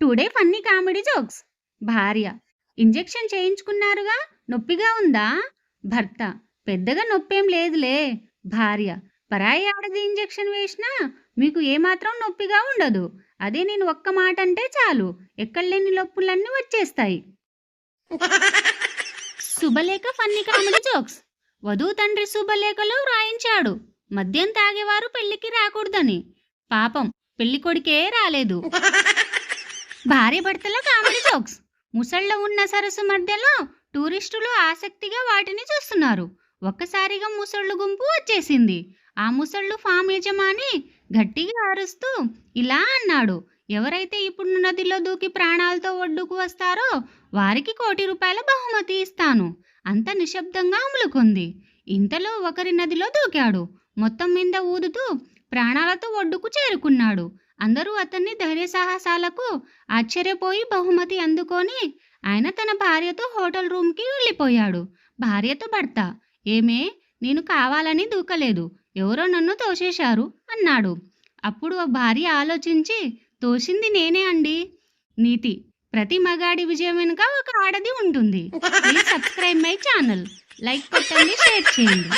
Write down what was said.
Today funny comedy jokes. భార్య injection చేయించుకున్నారుగా? నొప్పిగా ఉందా? భర్త పెద్దగా నొప్పేం లేదులే. భార్య పరాయి ఆడది ఇంజెక్షన్ వేసినా మీకు ఏమాత్రం నొప్పిగా ఉండదు. అదే నేను ఒక్క మాట అంటే చాలు. ఎక్కడలేని నొప్పులన్నీ వచ్చేస్తాయి. శుభలేఖ ఫన్నీ కామెడీ జోక్స్. వధువు తండ్రి శుభలేఖలో వ్రాయించాడు మద్యం తాగేవారు పెళ్ళికి రాకూడదని. పాపం పెళ్ళి కొడుకే రాలేదు. భార్య భర్తల కామెడీ జోక్స్. ముసళ్ళ ఉన్న సరస్సు మధ్యలో టూరిస్టులు ఆసక్తిగా వాటిని చూస్తున్నారు. ఒక్కసారిగా ముసళ్ళు గుంపు వచ్చేసింది. ఆ ముసళ్ళు ఫామ్ యజమాని గట్టిగా అరుస్తూ ఇలా అన్నాడు. ఎవరైతే ఇప్పుడు నదిలో దూకి ప్రాణాలతో ఒడ్డుకు వస్తారో వారికి కోటి రూపాయల బహుమతి ఇస్తాను. అంత నిశ్శబ్దంగా అమ్ములుకుంది. ఇంతలో ఒకరి నదిలో దూకాడు. మొత్తం మీద ఊదుతూ ప్రాణాలతో ఒడ్డుకు చేరుకున్నాడు. అందరూ అతన్ని ధైర్య సాహసాలకు ఆశ్చర్యపోయి బహుమతి అందుకొని ఆయన తన భార్యతో హోటల్ రూమ్కి వెళ్ళిపోయాడు. భార్యతో భర్త ఏమే నేను కావాలని దూకలేదు. ఎవరో నన్ను తోసేశారు అన్నాడు. అప్పుడు ఆ భార్య ఆలోచించి తోసింది నేనే అండి. నీతి ప్రతి మగాడి విజయం వెనుక ఒక ఆడది ఉంటుంది. Subscribe my channel. లైక్ కొట్టండి షేర్ చేయండి.